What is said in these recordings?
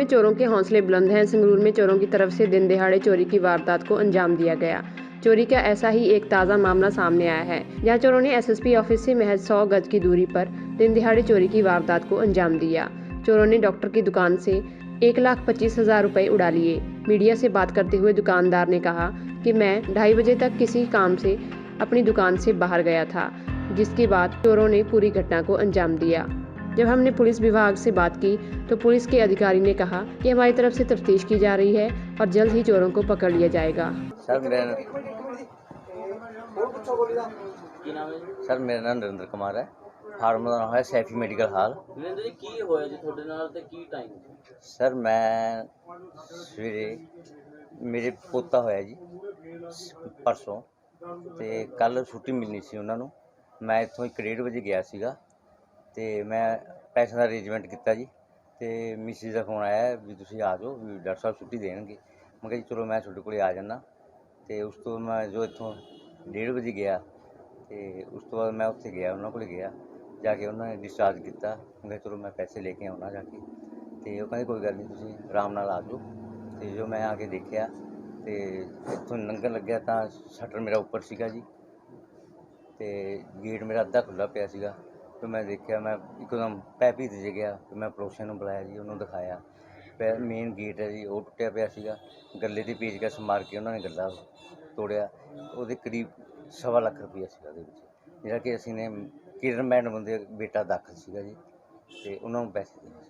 में चोरों के हौसले बुलंद हैं। संगरूर में चोरों की तरफ़ से दिन दिहाड़े चोरी की वारदात को अंजाम दिया गया। चोरी का ऐसा ही एक ताज़ा मामला सामने आया है, जहाँ चोरों ने एसएसपी ऑफ़िस से महज 100 गज की दूरी पर दिन दिहाड़े चोरी की वारदात को अंजाम दिया। चोरों ने डॉक्टर की दुकान से एक लाख पच्चीस हज़ार रुपये उड़ा लिए। मीडिया से बात करते हुए दुकानदार ने कहा कि मैं ढाई बजे तक किसी काम से, अपनी दुकान से बाहर गया था, जिसके बाद चोरों ने पूरी घटना को अंजाम दिया। जब हमने पुलिस विभाग से बात की तो पुलिस के अधिकारी ने कहा कि हमारी तरफ से तफ्तीश की जा रही है और जल्द ही चोरों को पकड़ लिया जाएगा ਸਰ ਮੇਰਾ ਕੀ ਨਾਮ ਹੈ ਜੀ ਸਰ ਮੇਰਾ ਨਾਮ ਨਰਿੰਦਰ ਕੁਮਾਰ ਹੈ ਫਾਰਮ ਦਾ ਨਾਮ ਹੈ ਸੈਫੀ ਮੈਡੀਕਲ ਹਾਲ ਨਰਿੰਦਰ ਜੀ ਕੀ ਹੋਇਆ ਜੀ ਤੁਹਾਡੇ ਨਾਲ ਤੇ ਕੀ ਟਾਈਮ ਸਰ ਮੈਂ ਸਵੇਰੇ ਮੇਰੇ ਪੋਤਾ ਹੋਇਆ ਜੀ ਪਰਸੋਂ ਤੇ ਕੱਲ ਛੁੱਟੀ ਮਿਲਣੀ ਸੀ ਉਹਨਾਂ ਨੂੰ ਮੈਂ ਇੱਥੋਂ ਇੱਕ ਡੇਢ ਵਜੇ ਗਿਆ ਸੀਗਾ ਤੇ ਮੈਂ ਪੈਸੇ ਦਾ ਅਰੇਂਜਮੈਂਟ ਕੀਤਾ ਜੀ ਤੇ ਮਿਸਿਸ ਦਾ ਫੋਨ ਆਇਆ ਵੀ ਤੁਸੀਂ ਆ ਜਾਓ, ਵੀ ਡਾਕਟਰ ਸਾਹਿਬ ਛੁੱਟੀ ਦੇਣਗੇ। ਮੈਂ ਕਿਹਾ ਜੀ, ਚਲੋ ਮੈਂ ਤੁਹਾਡੇ ਕੋਲੇ ਆ ਜਾਂਦਾ। ਤੇ ਉਸ ਤੋਂ ਮੈਂ ਜੋ ਇੱਥੋਂ ਡੇਢ ਵਜੇ ਗਿਆ ਤੇ ਉਸ ਤੋਂ ਬਾਅਦ ਮੈਂ ਉੱਥੇ ਗਿਆ, ਉਹਨਾਂ ਕੋਲ ਗਿਆ। ਜਾ ਕੇ ਉਹਨਾਂ ਨੇ ਡਿਸਚਾਰਜ ਕੀਤਾ। ਮੈਂ ਕਿਹਾ ਚਲੋ ਮੈਂ ਪੈਸੇ ਲੈ ਕੇ ਆਉਣਾ ਜਾ ਕੇ। ਤੇ ਉਹ ਕਹਿੰਦੇ, ਕੋਈ ਗੱਲ ਨਹੀਂ, ਤੁਸੀਂ ਆਰਾਮ ਨਾਲ ਆ ਜਾਓ। ਤੇ ਜੋ ਮੈਂ ਆ ਕੇ ਦੇਖਿਆ ਤੇ ਇੱਥੋਂ ਲੰਘਣ ਲੱਗਿਆ ਤਾਂ ਸ਼ਟਰ ਮੇਰਾ ਉੱਪਰ ਸੀਗਾ ਜੀ। ਤੇ ਗੇਟ ਮੇਰਾ ਅੱਧਾ ਖੁੱਲਾ ਪਿਆ ਸੀਗਾ। ਤੇ ਮੈਂ ਦੇਖਿਆ, ਮੈਂ ਇੱਕਦਮ ਪੈ ਭੀਤ ਜੇ ਗਿਆ ਤੇ ਮੈਂ ਪੜੋਸੀਆਂ ਨੂੰ ਬੁਲਾਇਆ ਜੀ, ਉਹਨੂੰ ਦਿਖਾਇਆ। ਪੈ ਮੇਨ ਗੇਟ ਹੈ ਜੀ, ਉਹ ਟੁੱਟਿਆ ਪਿਆ ਸੀਗਾ। ਗੱਲੇ ਦੀ ਪੇਚਕਸ ਮਾਰ ਕੇ ਉਹਨਾਂ ਨੇ ਗੱਲਾ ਤੋੜਿਆ। ਉਹਦੇ ਕਰੀਬ ਸਵਾ ਲੱਖ ਰੁਪਈਆ ਸੀਗਾ ਉਹਦੇ ਵਿੱਚ। ਜਿਹੜਾ ਕਿ ਅਸੀਂ ਨੇ ਕਿਰਨ ਮੈਡਮ ਦੇ ਬੇਟਾ ਦਾਖਲ ਸੀਗਾ ਜੀ, ਤੇ ਉਹਨਾਂ ਨੂੰ ਪੈਸੇ ਦੇਣੇ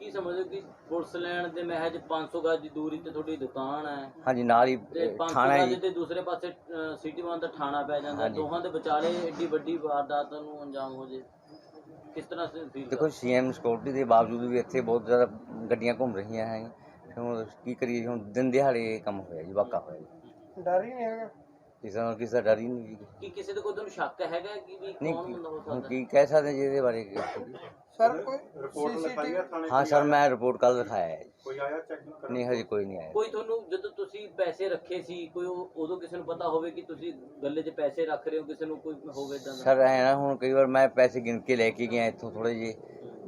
ਕੀ ਸਮਝਦੇ ਕਿ ਪੁਲਿਸ ਲੈਣ ਦੇ ਮਹਿਜ 500 ਗਜ ਦੀ ਦੂਰੀ ਤੇ ਤੁਹਾਡੀ ਦੁਕਾਨ ਹੈ? ਹਾਂਜੀ ਨਾਲ ਹੀ ਤੇ ਅਹ, 500 ਥਾਣਾ ਹੈ ਗਜ ਜੀ ਤੇ ਦੂਸਰੇ ਪਾਸੇ ਸਿਟੀ ਵਨ ਦਾ ਥਾਣਾ ਪੈ ਜਾਂਦਾ। ਹਾਂਜੀ। ਦੋਹਾਂ ਦੇ ਵਿਚਾਲੇ ਏਡੀ ਵੱਡੀ ਵਾਰਦਾਤ ਨੂੰ ਅੰਜਾਮ ਹੋ ਜੇ। ਕਿਸ ਤਰ੍ਹਾਂ ਸੇ ਫੀਲ ਦੇਖੋ ਸੀਐਮ ਸਿਕਿਉਰਿਟੀ ਦੇ ਬਾਵਜੂਦ ਵੀ ਇੱਥੇ ਬਹੁਤ ਜ਼ਿਆਦਾ ਗੱਡੀਆਂ ਘੁੰਮ ਰਹੀਆਂ ਹੈ ਹੁਣ ਕੀ ਕਰੀਏ? ਹੁਣ ਦਿਨ ਦਿਹਾੜੇ ਇਹ ਕੰਮ ਹੋਇਆ ਜੀ ਵਾਕਾ ਹੋਇਆ ਜੀ। ਡਰ ਹੀ ਨਹੀਂ ਹੈਗਾ। ਕਿਸੇ ਨੂੰ ਕਿਸੇ ਦਾ ਡਰ ਹੀ ਨਹੀਂ ਜੀ ਕੀ ਕਿਸੇ ਦੇ ਕੋਈ ਤੁਹਾਨੂੰ ਸ਼ੱਕ ਹੈਗਾ ਕਿ ਵੀ ਨਹੀਂ ਕੌਣ ਬੰਦਾ ਹੋ ਹੁਣ ਸਕਦਾ ਕੀ ਕਹਿ ਸਕਦੇ ਜੀ ਇਹਦੇ ਬਾਰੇ ਸਰ ਕੋਈ ਸੀਸੀਟੀਵੀ ਹਾਂ ਸਰ ਮੈਂ ਰਿਪੋਰਟ ਕੱਲ ਲਿਖਾਇਆ ਹੈ ਕੋਈ ਆਇਆ ਚੈੱਕ ਨਹੀਂ ਹਜੇ ਕੋਈ ਨਹੀਂ ਆਇਆ। ਕੋਈ ਤੁਹਾਨੂੰ ਜਦੋਂ ਤੁਸੀਂ ਪੈਸੇ ਰੱਖੇ ਸੀ ਕੋਈ ਉਹ- ਉਦੋਂ ਕਿਸੇ ਨੂੰ ਪਤਾ ਹੋਵੇ ਕਿ ਤੁਸੀਂ ਗੱਲੇ 'ਚ ਪੈਸੇ ਰੱਖ ਰਹੇ ਹੋ ਕਿਸੇ ਨੂੰ ਕੋਈ ਹੋਵੇ ਇਦਾਂ ਦਾ? ਸਰ ਐ ਨਾ ਹੁਣ ਕਈ ਵਾਰ ਮੈਂ ਪੈਸੇ ਗਿਣ ਕੇ ਲੈ ਕੇ ਗਿਆ ਇੱਥੋਂ ਥੋੜੇ ਜਿਹੇ।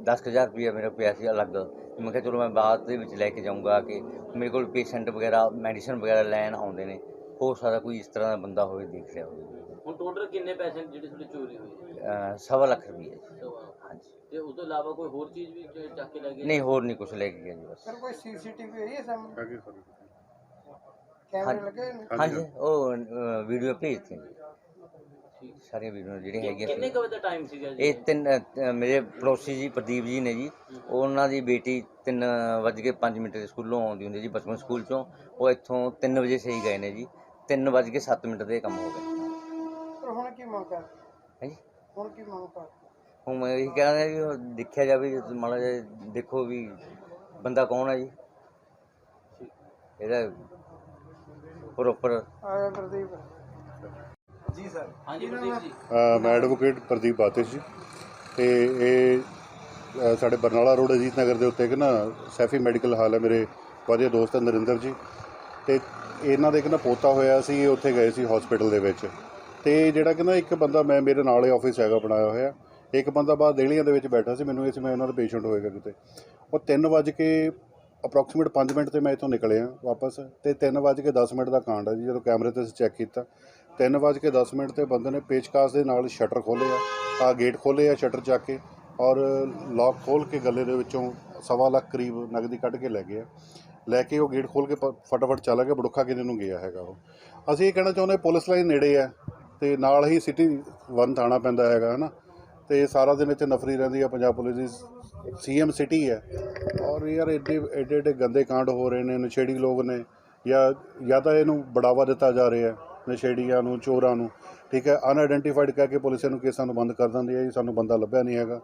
10000 ਰੁਪਇਆ ਮੇਰਾ ਪਿਆ ਸੀ ਅਲੱਗ। ਮੈਂ ਕਿਹਾ ਚਲੋ ਮੈਂ ਬਾਅਦ ਦੇ ਵਿੱਚ ਲੈ ਕੇ ਜਾਊਂਗਾ ਕਿ ਮੇਰੇ ਕੋਲ ਪੇਸ਼ੈਂਟ ਵਗੈਰਾ ਮੈਡੀਸਨ ਵਗੈਰਾ ਲੈਣ ਆਉਂਦੇ ਨੇ। ਹੋ ਸਕਦਾ ਕੋਈ ਇਸ ਤਰ੍ਹਾਂ ਦਾ ਬੰਦਾ ਹੋਵੇ ਦੇਖ ਰਿਹਾ ਹੋਵੇ। ਹੁਣ ਟੋਟਲ ਕਿੰਨੇ ਪੈਸੇ ਨੇ ਜਿਹੜੇ ਤੁਹਾਡੇ ਚੋਰੀ ਹੋਏ ਅਹ ਸਵਾ ਲੱਖ ਸਵਾ। ਹਾਂਜੀ। ਤੇ ਉਸ ਤੋਂ ਇਲਾਵਾ ਕੋਈ ਹੋਰ ਚੀਜ਼ ਵੀ ਚੱਕ ਕੇ ਲੈ ਗਏ? ਨਹੀਂ ਹੋਰ ਨਹੀਂ ਕੁਝ ਲੈ ਕੇ ਗਿਆ ਜੀ ਬਸ। ਸਰ ਕੋਈ ਸੀਸੀਟੀਵੀ ਹੈ ਸਾਹਮਣੇ? ਸਰ ਕੈਮਰੇ ਹਾਂਜੀ। ਲੱਗੇ ਨੇ? ਹਾਂਜੀ ਉਹ ਵੀਡੀਓ ਭੇਜਤੀ ਜੀ। ਠੀਕ। ਸਾਰੀਆਂ ਵੀਡੀਓ ਜਿਹੜੀਆਂ ਹੈਗੀਆਂ ਕਿੰਨੇ ਸੀ। ਕੁ ਵਜੇ ਦਾ ਟਾਈਮ ਸੀਗਾ ਜੀ? ਇਹ ਤਿੰਨ ਅਹ, ਮੇਰੇ ਪੜੋਸੀ ਜੀ ਪ੍ਰਦੀਪ ਜੀ ਨੇ ਜੀ। ਉਹਨਾਂ ਦੀ ਬੇਟੀ 3:05 ਮਿੰਟ ਦੇ ਸਕੂਲੋਂ ਆਉਂਦੀ ਹੁੰਦੀ ਜੀ ਬਚਪਨ ਸਕੂਲ ਚੋਂ। ਉਹ ਇੱਥੋਂ 3 ਵਜੇ ਸਹੀ ਗਏ ਨੇ ਜੀ। 3:07 ਮਿੰਟ ਦੇ ਕੰਮ ਹੋ ਗਏ। ਪਰ ਹੁਣ ਕੀ ਮੰਗ ਕਰ ਹਾਂਜੀ ਹੁਣ ਕੀ ਮੰਗ ਕਰ ਹੁਣ ਮੈਂ ਇਹ ਕਹਿੰਦਾ ਵੀ ਉਹ ਦੇਖਿਆ ਜਾਵੇ ਜੀ, ਮਾੜਾ ਜਿਹਾ ਦੇਖੋ ਵੀ ਬੰਦਾ ਕੌਣ ਹੈ ਜੀ? ਇਹਦਾ ਪ੍ਰੋਪਰ ਆਇਆ ਪ੍ਰਦੀਪ। ਹਾਂਜੀ ਪ੍ਰਦੀਪ ਜੀ। ਮੈਂ ਐਡਵੋਕੇਟ ਪ੍ਰਦੀਪ ਬਾਤਿਸ਼ ਜੀ। ਤੇ ਇਹ ਅ, ਸਾਡੇ ਬਰਨਾਲਾ ਰੋਡ ਅਜੀਤ ਨਗਰ ਦੇ ਉੱਤੇ ਇੱਕ ਨਾ ਸੈਫੀ ਮੈਡੀਕਲ ਹਾਲ ਹੈ ਮੇਰੇ ਵਧੀਆ ਦੋਸਤ ਹੈ ਨਰਿੰਦਰ ਜੀ। ਤੇ ਇਹਨਾਂ ਦੇ ਕਹਿੰਦਾ ਪੋਤਾ ਹੋਇਆ ਸੀ, ਇਹ ਉੱਥੇ ਗਏ ਸੀ ਹਸਪੀਟਲ ਦੇ ਵਿੱਚ। ਤੇ ਜਿਹੜਾ ਕਹਿੰਦਾ ਇੱਕ ਬੰਦਾ ਮੈਂ, ਮੇਰੇ ਨਾਲ ਹੀ ਆਫਿਸ ਹੈਗਾ, ਬਣਾਇਆ ਹੋਇਆ। ਇੱਕ ਬੰਦਾ ਬਾਹਰ ਦੇਹਲੀਆਂ ਦੇ ਵਿੱਚ ਬੈਠਾ ਸੀ, ਮੈਨੂੰ ਇਸ ਸੀ ਮੈਂ ਉਹਨਾਂ ਦਾ ਪੇਸ਼ੈਂਟ ਹੋਏਗਾ ਕਿਤੇ। ਉਹ 3 ਵਜੇ ਕੇ ਅਪਰੋਕਸੀਮੇਟ 5 ਮਿੰਟ ਤੇ ਮੈਂ ਇੱਥੋਂ ਨਿਕਲਿਆ ਵਾਪਸ ਤੇ 3 ਵਜੇ ਕੇ 10 ਮਿੰਟ ਦਾ ਕਾਂਡ ਹੈ ਜੀ, ਜਦੋਂ ਕੈਮਰੇ ਤੇ ਅਸੀਂ ਚੈੱਕ ਕੀਤਾ। 3 ਵਜੇ ਕੇ 10 ਮਿੰਟ ਤੇ ਬੰਦੇ ਨੇ ਪੇਚਕਾਸ ਦੇ ਨਾਲ ਸ਼ਟਰ ਖੋਲ੍ਹੇ ਆ ਆ ਗੇਟ ਖੋਲ੍ਹੇ ਆ ਸ਼ਟਰ ਚੱਕ ਕੇ ਔਰ ਲੌਕ ਖੋਲ ਕੇ ਗੱਲੇ ਦੇ ਵਿੱਚੋਂ ਸਵਾ ਲੱਖ ਕਰੀਬ ਨਗਦੀ ਕੱਢ ਕੇ ਲੈ ਗਏ ਆ। ਲੈ ਕੇ ਉਹ ਗੇਟ ਖੋਲ ਕੇ ਪ- ਫਟਾਫਟ ਚਲਾ ਗਿਆ, ਬੜੁੱਖਾ ਕਿਤੇ ਨੂੰ ਗਿਆ ਹੈਗਾ ਉਹ। ਅਸੀਂ ਇਹ ਕਹਿਣਾ ਚਾਹੁੰਦੇ ਪੁਲਿਸ ਲਾਈਨ ਨੇੜੇ ਹੈ ਤੇ ਨਾਲ ਹੀ ਸਿਟੀ ਵਨ ਥਾਣਾ ਪੈਂਦਾ ਹੈਗਾ, ਹਨਾ। ਤੇ ਸਾਰਾ ਦਿਨ ਇੱਥੇ ਨਫਰੀ ਰਹਿੰਦੀ ਹੈ ਪੰਜਾਬ ਪੁਲਿਸ ਦੀ ਸੀਐਮ ਸਿਟੀ ਹੈ ਔਰ ਯਾਰ ਐਡੇ ਐਡੇ ਐਡੇ ਗੰਦੇ ਕਾਂਡ ਹੋ ਰਹੇ ਨੇ, ਨਸ਼ੇੜੀ ਲੋਕ ਨੇ, ਜਾਂ ਜਾਂ ਤਾਂ ਇਹਨੂੰ ਬੜਾਵਾ ਦਿੱਤਾ ਜਾ ਰਿਹਾ ਹੈ ਨਸ਼ੇੜੀਆਂ ਨੂੰ, ਚੋਰਾਂ ਨੂੰ, ਠੀਕ ਹੈ। ਅਨਆਇਡੈਂਟੀਫਾਈਡ ਕਹਿ ਕੇ ਪੁਲਿਸ ਇਹਨੂੰ ਕੇਸਾਂ ਨੂੰ ਬੰਦ ਕਰ ਦਿੰਦੀ ਹੈ ਜੀ ਸਾਨੂੰ ਬੰਦਾ ਲੱਭਿਆ ਨਹੀਂ ਹੈਗਾ,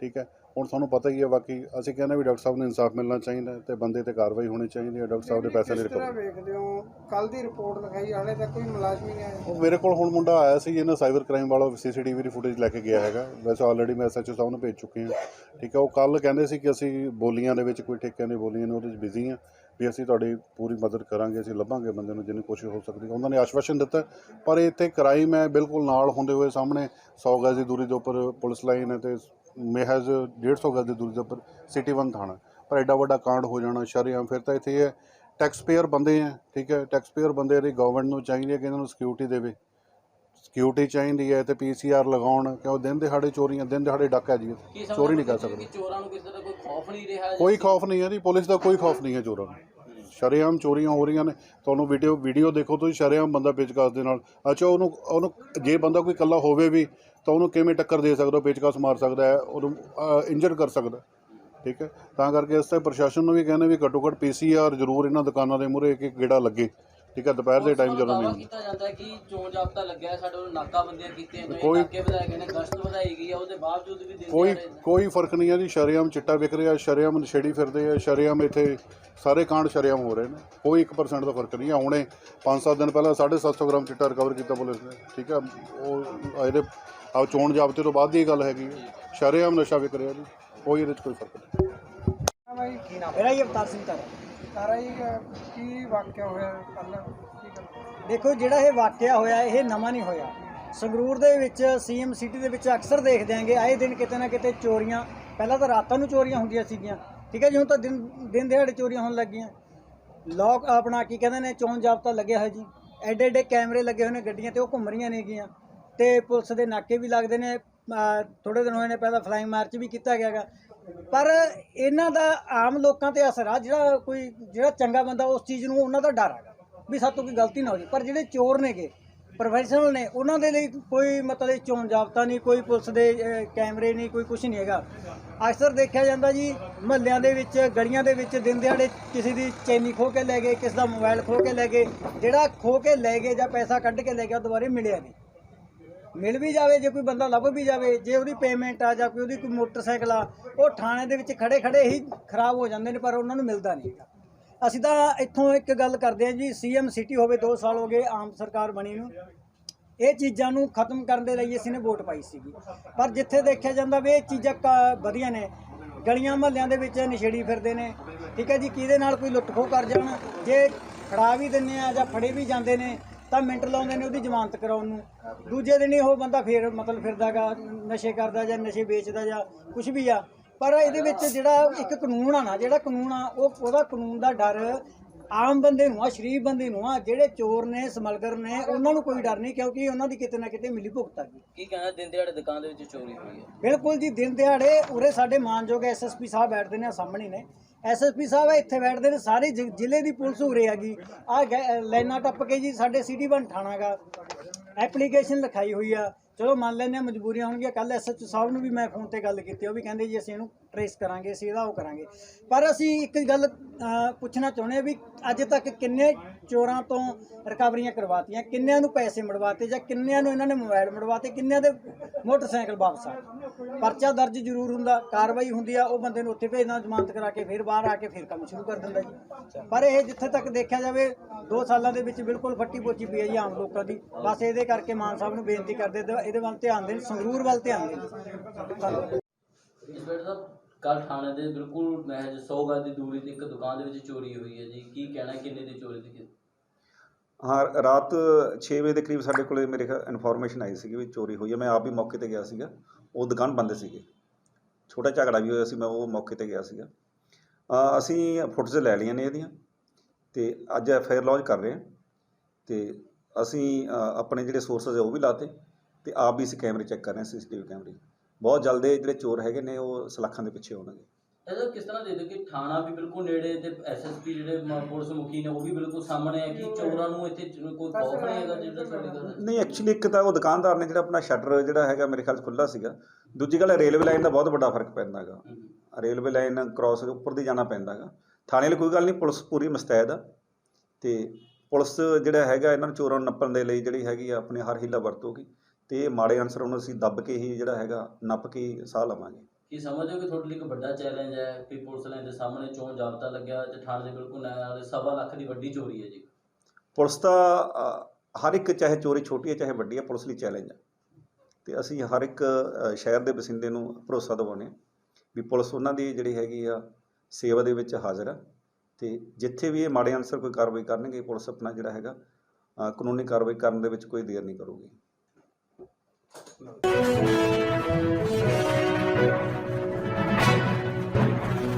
ਠੀਕ ਹੈ। ਹੁਣ ਤੁਹਾਨੂੰ ਪਤਾ ਹੀ ਹੈ ਬਾਕੀ ਅਸੀਂ ਕਹਿੰਦੇ ਵੀ ਡਾਕਟਰ ਸਾਹਿਬ ਨੂੰ ਇਨਸਾਫ ਮਿਲਣਾ ਚਾਹੀਦਾ ਤੇ ਬੰਦੇ ਤੇ ਕਾਰਵਾਈ ਹੋਣੀ ਚਾਹੀਦੀ ਹੈ ਡਾਕਟਰ ਸਾਹਿਬ ਦੇ ਪੈਸੇ ਕਿਸ ਤਰ੍ਹਾਂ ਰਿਕਵਰੀ ਵੇਖਦੇ ਹੋ? ਕੱਲ ਦੀ ਰਿਪੋਰਟ ਲਿਖਾਈ ਹਾਲੇ ਤੱਕ ਕੋਈ ਮੁਲਾਜ਼ਮ ਹੀ ਨਹੀਂ ਆਇਆ। ਉਹ ਮੇਰੇ ਕੋਲ ਹੁਣ ਮੁੰਡਾ ਆਇਆ ਸੀ ਇਹਨਾਂ ਸਾਈਬਰ ਕ੍ਰਾਈਮ ਵਾਲਾ ਸੀਸੀਟੀਵੀ ਦੀ ਫੁਟੇਜ ਲੈ ਕੇ ਗਿਆ ਹੈਗਾ। ਵੈਸੇ ਆਲਰੇਡੀ ਮੈਂ ਐਸਐਚਓ ਸਾਹਿਬ ਨੂੰ ਭੇਜ ਚੁੱਕੇ ਹਾਂ। ਠੀਕ ਹੈ ਉਹ ਕੱਲ ਕਹਿੰਦੇ ਸੀ ਕਿ ਅਸੀਂ ਬੋਲੀਆਂ ਦੇ ਵਿੱਚ ਕੋਈ ਠੇਕਿਆਂ ਦੀ ਬੋਲੀਆਂ ਨੇ ਉਹਦੇ ਵਿੱਚ ਬਿਜ਼ੀ ਹਾਂ। ਵੀ ਅਸੀਂ ਤੁਹਾਡੀ ਪੂਰੀ ਮਦਦ ਕਰਾਂਗੇ ਅਸੀਂ ਲੱਭਾਂਗੇ ਬੰਦੇ ਨੂੰ ਜਿੰਨੀ ਕੋਸ਼ਿਸ਼ ਹੋ ਸਕਦੀ ਹੈ। ਉਹਨਾਂ ਨੇ ਆਸ਼ਵਾਸਨ ਦਿੱਤਾ ਪਰ ਇੱਥੇ ਕ੍ਰਾਈਮ ਹੈ ਬਿਲਕੁਲ ਨਾਲ ਹੁੰਦੇ ਹੋਏ ਸਾਹਮਣੇ 100 ਗਜ਼ ਦੀ ਦੂਰੀ ਦੇ ਉੱਪਰ ਪੁਲਿਸ ਲਾਈਨ ਹੈ ਤੇ ਮਹਿਜ਼ 150 ਗਜ਼ ਦੀ ਦੂਰੀ ਦੇ ਉੱਪਰ ਸਿਟੀ ਵਨ ਥਾਣਾ। ਪਰ ਐਡਾ ਵੱਡਾ ਕਾਂਡ ਹੋ ਜਾਣਾ ਸ਼ਰੇਆਮ ਫਿਰ ਤਾਂ ਇੱਥੇ ਇਹ ਟੈਕਸ ਪੇਅਰ ਬੰਦੇ ਆ ਠੀਕ ਹੈ? ਟੈਕਸ ਪੇਅਰ ਬੰਦੇ ਦੀ ਗਵਰਨਮੈਂਟ ਨੂੰ ਚਾਹੀਦੀ ਹੈ ਕਿ ਇਹਨਾਂ ਨੂੰ ਸਿਕਿਉਰਿਟੀ ਦੇਵੇ। ਸਿਕਿਉਰਿਟੀ ਚਾਹੀਦੀ ਹੈ ਤੇ ਪੀਸੀਆਰ ਲਗਾਉਣ ਕਿਉਂ ਦਿਨ ਦਿਹਾੜੇ ਚੋਰੀਆਂ ਦਿਨ ਦਿਹਾੜੇ ਡਾਕਾ ਜੀ। ਕੀ ਚੋਰੀ ਨਹੀਂ ਕਰ ਹੋ ਸਕਦੇ। ਕਿ ਚੋਰਾਂ ਨੂੰ ਕਿਸੇ ਦਾ ਕੋਈ ਖੌਫ ਨਹੀਂ ਰਿਹਾ? ਕੋਈ ਖੌਫ ਨਹੀਂ ਹੈ ਜੀ ਪੁਲਿਸ ਦਾ ਕੋਈ ਖੌਫ ਨਹੀਂ ਹੈ ਚੋਰਾਂ ਨੂੰ ਸ਼ਰੇਆਮ ਚੋਰੀਆਂ ਹੋ ਰਹੀਆਂ ਨੇ। ਤੁਹਾਨੂੰ ਵੀਡੀਓ ਵੀਡੀਓ ਦੇਖੋ ਤੁਸੀਂ ਸ਼ਰੇਆਮ ਬੰਦਾ ਪੇਚਕਸ ਦੇ ਨਾਲ। ਅੱਛਾ ਉਹਨੂੰ ਉਹਨੂੰ ਜੇ ਬੰਦਾ ਕੋਈ ਇਕੱਲਾ ਹੋਵੇ ਵੀ ਤਾਂ ਉਹਨੂੰ ਕਿਵੇਂ ਟੱਕਰ ਦੇ ਸਕਦਾ ਪੇਚਕਸ ਮਾਰ ਸਕਦਾ ਹੈ ਉਹਨੂੰ ਇੰਜਰ ਕਰ ਸਕਦਾ ਠੀਕ ਹੈ? ਤਾਂ ਕਰਕੇ ਇਸ ਤੇ ਪ੍ਰਸ਼ਾਸਨ ਨੂੰ ਵੀ ਕਹਿੰਦੇ ਵੀ ਘੱਟੋ ਘੱਟ ਪੀਸੀਆਰ ਜ਼ਰੂਰ ਇਹਨਾਂ ਦੁਕਾਨਾਂ ਦੇ ਮੂਹਰੇ ਇੱਕ ਇੱਕ ਗੇੜਾ ਲੱਗੇ। ਠੀਕ ਹੈ? ਦੁਪਹਿਰ ਦੇ ਟਾਈਮ ਜਦੋਂ ਨਹੀਂ ਕੀਤਾ ਜਾਂਦਾ ਕਿ ਚੋਣ ਜਾਬਤਾ ਲੱਗਿਆ ਹੈ, ਸਾਡੇ ਨਾਕਾਬੰਦੀਆਂ ਕੀਤੀਆਂ ਗਈਆਂ ਕੋਈ- ਨਾਕੇ ਵਧਾਏ ਗਏ ਨੇ ਗਸ਼ਤ ਵਧਾਈ ਗਈ ਹੈ ਉਹਦੇ ਬਾਵਜੂਦ ਵੀ ਕੋਈ ਕੋਈ ਫ਼ਰਕ ਨਹੀਂ ਹੈ ਜੀ ਸ਼ਰੇਆਮ ਚਿੱਟਾ ਵਿਕ ਰਿਹਾ ਸ਼ਰੇਆਮ ਨਸ਼ੇੜੀ ਫਿਰਦੇ ਆ ਸ਼ਰੇਆਮ ਇੱਥੇ ਸਾਰੇ ਕਾਂਡ ਸ਼ਰੇਆਮ ਹੋ ਰਹੇ ਨੇ। ਕੋਈ 1% ਦਾ ਫ਼ਰਕ ਨਹੀਂ ਹੈ। ਹੁਣੇ 5-7 ਦਿਨ ਪਹਿਲਾਂ 750 ਗ੍ਰਾਮ ਚਿੱਟਾ ਰਿਕਵਰ ਕੀਤਾ ਪੁਲਿਸ ਨੇ। ਠੀਕ ਹੈ? ਉਹ ਇਹਦੇ ਆ ਚੋਣ ਜਾਬਤੇ ਤੋਂ ਬਾਅਦ ਦੀ ਇਹ ਗੱਲ ਹੈਗੀ ਹੈ। ਸ਼ਰੇਆਮ ਨਸ਼ਾ ਵਿਕ ਰਿਹਾ ਜੀ। ਕੋਈ ਇਹਦੇ 'ਚ ਕੋਈ ਫ਼ਰਕ ਨਹੀਂ। ਹਾਂ ਭਾਈ ਕੀ ਨਾਮ? ਮੇਰਾ ਹੀ ਅਵਤਾਰ ਸਿੰਘ ਤਾਰਾ ਸਾਰਾ ਜੀ ਅਹ, ਕੀ ਵਾਕਿਆ ਹੋਇਆ ਕੱਲ ਕੀ ਗੱਲ? ਦੇਖੋ ਜਿਹੜਾ ਇਹ ਵਾਕਿਆ ਹੋਇਆ ਇਹ ਨਵਾਂ ਨਹੀਂ ਹੋਇਆ। ਸੰਗਰੂਰ ਦੇ ਵਿੱਚ ਸੀਐਮ ਸਿਟੀ ਦੇ ਵਿੱਚ ਅਕਸਰ ਦੇਖਦੇ ਆਂਗੇ ਆਏ ਦਿਨ ਕਿਤੇ ਨਾ ਕਿਤੇ ਚੋਰੀਆਂ ਪਹਿਲਾਂ ਤਾਂ ਰਾਤਾਂ ਨੂੰ ਚੋਰੀਆਂ ਹੁੰਦੀਆਂ ਸੀਗੀਆਂ। ਠੀਕ ਹੈ ਜੀ ਹੁਣ ਤਾਂ ਦਿਨ ਦਿਨ ਦਿਹਾੜੇ ਚੋਰੀਆਂ ਹੋਣ ਲੱਗੀਆਂ। ਲੋਕ ਆਪਣਾ ਕੀ ਕਹਿੰਦੇ ਨੇ ਚੋਣ ਜਾਬਤਾ ਲੱਗਿਆ ਹੋਇਆ ਜੀ। ਐਡੇ ਐਡੇ ਕੈਮਰੇ ਲੱਗੇ ਹੋਏ ਨੇ ਗੱਡੀਆਂ ਤੇ ਉਹ ਘੁੰਮ ਰਹੀਆਂ ਨੇਗੀਆਂ। ਤੇ ਪੁਲਿਸ ਦੇ ਨਾਕੇ ਵੀ ਲੱਗਦੇ ਨੇ ਥੋੜੇ ਦਿਨ ਹੋਏ ਨੇ, ਪਹਿਲਾਂ ਫਲਾਈਂਗ ਮਾਰਚ ਵੀ ਕੀਤਾ ਗਿਆਗਾ। ਪਰ ਇਹਨਾਂ ਦਾ ਆਮ ਲੋਕਾਂ ਤੇ ਅਸਰ ਆ, ਜਿਹੜਾ ਕੋਈ, ਜਿਹੜਾ ਚੰਗਾ ਬੰਦਾ ਉਸ ਚੀਜ਼ ਨੂੰ, ਉਹਨਾਂ ਦਾ ਡਰ ਆ ਵੀ ਸਾਤੋਂ ਕੋਈ ਗਲਤੀ ਨਾ ਹੋ ਜਾਏ ਪਰ ਜਿਹੜੇ ਚੋਰ ਨੇਗੇ ਪ੍ਰੋਫੈਸ਼ਨਲ ਨੇ, ਉਹਨਾਂ ਦੇ ਲਈ ਕੋਈ ਮਤਲਬ ਚੋਣ ਜਾਬਤਾ ਨਹੀਂ, ਕੋਈ ਪੁਲਿਸ ਦੇ ਕੈਮਰੇ ਨਹੀਂ, ਕੋਈ ਕੁਝ ਨਹੀਂ ਹੈਗਾ। ਅਕਸਰ ਦੇਖਿਆ ਜਾਂਦਾ ਜੀ, ਮਹੱਲਿਆਂ ਦੇ ਵਿੱਚ, ਗਲੀਆਂ ਦੇ ਵਿੱਚ, ਦਿਨ ਦਿਹਾੜੇ ਕਿਸੇ ਦੀ ਚੈਨੀ ਖੋ ਕੇ ਲੈ ਗਏ, ਕਿਸੇ ਦਾ ਮੋਬਾਈਲ ਖੋ ਕੇ ਲੈ ਗਏ, ਜਿਹੜਾ ਖੋ ਕੇ ਲੈ ਗਏ ਜਾਂ ਪੈਸਾ ਕੱਢ ਕੇ ਲੈ ਗਿਆ, ਉਹ ਦੁਬਾਰੇ ਮਿਲਿਆ ਨਹੀਂ। ਮਿਲ ਵੀ ਜਾਵੇ, ਜੇ ਕੋਈ ਬੰਦਾ ਲੱਭ ਵੀ ਜਾਵੇ, ਜੇ ਉਹਦੀ ਪੇਮੈਂਟ ਆ ਜਾਂ ਕੋਈ ਉਹਦੀ ਕੋਈ ਮੋਟਰਸਾਈਕਲ ਆ, ਉਹ ਥਾਣੇ ਦੇ ਵਿੱਚ ਖੜੇ ਖੜੇ ਹੀ ਖਰਾਬ ਹੋ ਜਾਂਦੇ ਨੇ, ਪਰ ਉਹਨਾਂ ਨੂੰ ਮਿਲਦਾ ਨਹੀਂ ਅਸੀਂ ਤਾਂ ਇੱਥੋਂ ਇੱਕ ਗੱਲ ਕਰਦੇ ਹਾਂ ਜੀ ਸੀਐਮ ਸਿਟੀ ਹੋਵੇ 2 ਸਾਲ ਹੋ ਗਏ ਆਮ ਸਰਕਾਰ ਬਣੀ ਨੂੰ। ਇਹ ਚੀਜ਼ਾਂ ਨੂੰ ਖਤਮ ਕਰਨ ਦੇ ਲਈ ਅਸੀਂ ਨੇ ਵੋਟ ਪਾਈ ਸੀਗੀ। ਪਰ ਜਿੱਥੇ ਦੇਖਿਆ ਜਾਂਦਾ ਵੀ ਇਹ ਚੀਜ਼ਾਂ ਕ- ਵਧੀਆ ਨੇ, ਗਲੀਆਂ ਮਹੱਲਿਆਂ ਦੇ ਵਿੱਚ ਨਸ਼ੇੜੀ ਫਿਰਦੇ ਨੇ। ਠੀਕ ਹੈ ਜੀ, ਕਿਹਦੇ ਨਾਲ ਕੋਈ ਲੁੱਟ ਖੋਹ ਕਰ ਜਾਣ, ਜੇ ਫੜਾ ਵੀ ਦਿੰਨੇ ਆ ਜਾਂ ਫੜੇ ਵੀ ਜਾਂਦੇ ਨੇ ਤਾਂ ਮਿੰਟ ਲਾਉਂਦੇ ਨੇ ਉਹਦੀ ਜ਼ਮਾਨਤ ਕਰਾਉਣ ਨੂੰ। ਦੂਜੇ ਦਿਨ ਹੀ ਉਹ ਬੰਦਾ ਫੇਰ ਮਤਲਬ ਫਿਰਦਾਗਾ, ਨਸ਼ੇ ਕਰਦਾ ਜਾਂ ਨਸ਼ੇ ਵੇਚਦਾ ਜਾਂ ਕੁਝ ਵੀ ਆ। ਪਰ ਇਹਦੇ ਵਿੱਚ ਜਿਹੜਾ ਇੱਕ ਕਾਨੂੰਨ ਆ ਨਾ, ਜਿਹੜਾ ਕਾਨੂੰਨ ਆ, ਉਹ ਉਹਦਾ ਕਾਨੂੰਨ ਦਾ ਡਰ ਆਮ ਬੰਦੇ ਨੂੰ ਆ ਸ਼ਰੀਫ ਬੰਦੇ ਨੂੰ ਆ ਜਿਹੜੇ ਚੋਰ ਨੇ ਸਮਗਲਰ ਨੇ ਉਹਨਾਂ ਨੂੰ ਕੋਈ ਡਰ ਨਹੀਂ ਕਿਉਂਕਿ ਉਹਨਾਂ ਦੀ ਕਿਤੇ ਨਾ ਕਿਤੇ ਮਿਲੀ ਭੁਗਤ ਆ ਗਈ। ਕੀ ਕਹਿਣਾ ਦਿਨ ਦਿਹਾੜੇ ਦੁਕਾਨ ਦੇ ਵਿੱਚ ਚੋਰੀ ਹੋਈ ਹੈ? ਬਿਲਕੁਲ ਜੀ ਦਿਨ ਦਿਹਾੜੇ ਉਰੇ ਸਾਡੇ ਮਾਨਯੋਗ ਐਸਐਸਪੀ ਸਾਹਿਬ ਬੈਠਦੇ ਨੇ ਸਾਹਮਣੇ ਨੇ। ਐਸਐਸਪੀ ਸਾਹਿਬ ਇੱਥੇ ਬੈਠਦੇ ਨੇ ਸਾਰੇ ਜ਼ਿ- ਜ਼ਿਲ੍ਹੇ ਦੀ ਪੁਲਿਸ ਉਰੇ ਹੈਗੀ ਆ ਲਾਈਨਾਂ ਟੱਪ ਕੇ ਜੀ ਸਾਡੇ ਸਿਟੀ ਬਨ ਥਾਣਾਗਾ। ਐਪਲੀਕੇਸ਼ਨ ਲਿਖਾਈ ਹੋਈ ਆ। ਚਲੋ ਮੰਨ ਲੈਂਦੇ ਆ ਮਜਬੂਰੀਆਂ ਹੋਣਗੀਆਂ। ਕੱਲ ਐਸਐਚਓ ਸਾਹਿਬ ਨੂੰ ਵੀ ਮੈਂ ਫੋਨ ਤੇ ਗੱਲ ਕੀਤੀ ਉਹ ਵੀ ਕਹਿੰਦੇ ਜੀ ਅਸੀਂ ਇਹਨੂੰ ਟਰੇਸ ਕਰਾਂਗੇ ਅਸੀਂ ਇਹਦਾ ਉਹ ਕਰਾਂਗੇ। ਪਰ ਅਸੀਂ ਇੱਕ ਗੱਲ ਪੁੱਛਣਾ ਚਾਹੁੰਦੇ ਆ ਵੀ ਅੱਜ ਤੱਕ ਕਿੰਨੇ ਚੋਰਾਂ ਤੋਂ ਰਿਕਵਰੀਆਂ ਕਰਵਾਤੀਆਂ, ਕਿੰਨਿਆਂ ਨੂੰ ਪੈਸੇ ਮੜਵਾਤੇ ਜਾਂ ਕਿੰਨਿਆਂ ਨੂੰ ਇਹਨਾਂ ਨੇ ਮੋਬਾਈਲ ਮੜਵਾਤੇ, ਕਿੰਨਿਆਂ ਦੇ ਮੋਟਰਸਾਈਕਲ ਵਾਪਸ ਆ ਪਰਚਾ ਦਰਜ ਜ਼ਰੂਰ ਹੁੰਦਾ, ਕਾਰਵਾਈ ਹੁੰਦੀ ਆ, ਉਹ ਬੰਦੇ ਨੂੰ ਉੱਥੇ ਭੇਜਣਾ, ਜ਼ਮਾਨਤ ਕਰਾ ਕੇ ਫਿਰ ਬਾਹਰ ਆ ਕੇ ਫਿਰ ਕੰਮ ਸ਼ੁਰੂ ਕਰ ਦਿੰਦਾ ਜੀ। ਪਰ ਇਹ ਜਿੱਥੇ ਤੱਕ ਦੇਖਿਆ ਜਾਵੇ 2 ਸਾਲਾਂ ਦੇ ਵਿੱਚ ਬਿਲਕੁਲ ਫੱਟੀ ਪੋਚੀ ਪਈ ਹੈ ਜੀ ਆਮ ਲੋਕਾਂ ਦੀ। ਬਸ ਇਹਦੇ ਕਰਕੇ ਮਾਨ ਸਾਹਿਬ ਨੂੰ ਬੇਨਤੀ ਕਰਦੇ, ਇਹਦੇ ਵੱਲ ਧਿਆਨ ਦੇਣ, ਸੰਗਰੂਰ ਵੱਲ ਧਿਆਨ ਦੇਣ। ਧੰਨਵਾਦ। ਕੱਲ ਥਾਣੇ ਦੇ ਬਿਲਕੁਲ ਮਹਿਜ 100 ਗਜ਼ ਦੀ ਦੂਰੀ ਤੇ ਇੱਕ ਦੁਕਾਨ ਦੇ ਵਿੱਚ ਚੋਰੀ ਹੋਈ ਹੈ ਜੀ। ਕੀ ਕਹਿਣਾ ਕਿੰਨੇ ਦੀ ਚੋਰੀ ਦੀ ਹਾਂ ਰਾਤ 6 ਵਜੇ ਦੇ ਕਰੀਬ ਸਾਡੇ ਕੋਲੇ ਮੇਰੇ ਖਿਆਲ ਇਨਫੋਰਮੇਸ਼ਨ ਆਈ ਸੀਗੀ ਵੀ ਚੋਰੀ ਹੋਈ ਹੈ। ਮੈਂ ਆਪ ਵੀ ਮੌਕੇ ਤੇ ਗਿਆ ਸੀਗਾ। ਉਹ ਦੁਕਾਨ ਬੰਦ ਸੀਗੀ। ਛੋਟਾ ਝਗੜਾ ਵੀ ਹੋਇਆ ਸੀ ਮੈਂ ਉਹ ਮੌਕੇ ਤੇ ਗਿਆ ਸੀਗਾ। ਅ, ਅਸੀਂ ਫੁਟੇਜ ਲੈ ਲਈਆਂ ਨੇ ਇਹਦੀਆਂ ਤੇ ਅੱਜ ਐਫ ਆਈ ਆਰ ਲੌਂਚ ਕਰ ਰਹੇ ਹਾਂ। ਤੇ ਅਸੀਂ ਅ, ਆਪਣੇ ਜਿਹੜੇ ਸੋਰਸਸ ਹੈ ਉਹ ਵੀ ਲਾਤੇ ਤੇ ਆਪ ਵੀ ਅਸੀਂ ਕੈਮਰੇ ਚੈੱਕ ਕਰ ਰਹੇ ਹਾਂ ਸੀਸੀਟੀਵੀ ਕੈਮਰੇ। ਬਹੁਤ ਜਲਦੀ ਜਿਹੜੇ ਚੋਰ ਹੈਗੇ ਨੇ ਉਹ ਸਲਾਖਾਂ ਦੇ ਪਿੱਛੇ ਹੋਣਗੇ ਇਹਦਾ ਕਿਸ ਤਰ੍ਹਾਂ ਦੇ ਕਿ ਥਾਣਾ ਵੀ ਬਿਲਕੁਲ ਨੇੜੇ ਤੇ ਐਸਐਸਪੀ ਜਿਹੜੇ ਮ- ਪੁਲਿਸ ਮੁਖੀ ਨੇ ਉਹ ਵੀ ਬਿਲਕੁਲ ਸਾਹਮਣੇ ਹੈ ਕਿ ਚੋਰਾਂ ਨੂੰ ਇੱਥੇ ਕੋਈ ਖੌਫ ਨਹੀਂ ਹੈਗਾ ਜਿਹੜਾ ਚੋਰੀ ਕਰਦਾ ਨਹੀਂ ਐਕਚੁਅਲੀ ਇੱਕ ਤਾਂ ਉਹ ਦੁਕਾਨਦਾਰ ਨੇ ਜਿਹੜਾ ਆਪਣਾ ਸ਼ਟਰ ਜਿਹੜਾ ਹੈਗਾ ਮੇਰੇ ਖਿਆਲ 'ਚ ਖੁੱਲਾ ਸੀਗਾ। ਦੂਜੀ ਗੱਲ ਰੇਲਵੇ ਲਾਈਨ ਦਾ ਬਹੁਤ ਵੱਡਾ ਫ਼ਰਕ ਪੈਂਦਾ ਹੈਗਾ। ਰੇਲਵੇ ਲਾਈਨ ਕ੍ਰਾਸ ਉੱਪਰ ਦੀ ਜਾਣਾ ਪੈਂਦਾ ਹੈਗਾ। ਥਾਣੇ ਲਈ ਕੋਈ ਗੱਲ ਨਹੀਂ ਪੁਲਿਸ ਪੂਰੀ ਮੁਸਤੈਦ ਆ। ਤੇ ਪੁਲਿਸ ਜਿਹੜਾ ਹੈਗਾ ਇਹਨਾਂ ਨੂੰ ਚੋਰਾਂ ਨੂੰ ਨੱਪਣ ਦੇ ਲਈ ਜਿਹੜੀ ਹੈਗੀ ਆ ਆਪਣੀ ਹਰ ਹੀਲਾ ਵਰਤੋਗੀ। ਤੇ ਇਹ ਮਾੜੇ ਅਨਸਰ ਨੂੰ ਅਸੀਂ ਦੱਬ ਕੇ ਹੀ ਜਿਹੜਾ ਹੈਗਾ ਨੱਪ ਕੇ ਹੀ ਸਾਹ ਲਵਾਂਗੇ। ਕੀ ਸਮਝਦੇ ਹੋ ਕਿ ਤੁਹਾਡੇ ਲਈ ਇੱਕ ਵੱਡਾ ਚੈਲੰਜ ਹੈ ਕਿ ਪੁਲਿਸ ਲਾਈਨ ਦੇ ਸਾਹਮਣੇ ਚੋਣ ਜਾਬਤਾ ਲੱਗਿਆ ਤੇ ਥਾਣੇ ਦੇ ਬਿਲਕੁਲ ਨਾਲ ਸਵਾ ਲੱਖ ਦੀ ਵੱਡੀ ਚੋਰੀ ਹੈ ਜੀ? ਪੁਲਿਸ ਦਾ ਅ, ਹਰ ਇੱਕ ਚਾਹੇ ਚੋਰੀ ਛੋਟੀ ਹੈ ਚਾਹੇ ਵੱਡੀ ਹੈ ਪੁਲਿਸ ਲਈ ਚੈਲੰਜ ਹੈ। ਤੇ ਅਸੀਂ ਹਰ ਇੱਕ ਅ, ਸ਼ਹਿਰ ਦੇ ਵਸਿੰਦੇ ਨੂੰ ਭਰੋਸਾ ਦਿਵਾਉਂਦੇ ਹਾਂ ਵੀ ਪੁਲਿਸ ਉਹਨਾਂ ਦੀ ਜਿਹੜੀ ਹੈਗੀ ਆ ਸੇਵਾ ਦੇ ਵਿੱਚ ਹਾਜ਼ਰ ਆ। ਤੇ ਜਿੱਥੇ ਵੀ ਇਹ ਮਾੜੇ ਅਨਸਰ ਕੋਈ ਕਾਰਵਾਈ ਕਰਨਗੇ ਪੁਲਿਸ ਆਪਣਾ ਜਿਹੜਾ ਹੈਗਾ ਅ, ਕਾਨੂੰਨੀ ਕਾਰਵਾਈ ਕਰਨ ਦੇ ਵਿੱਚ ਕੋਈ ਦੇਰ ਨਹੀਂ ਕਰੂਗੀ। Não.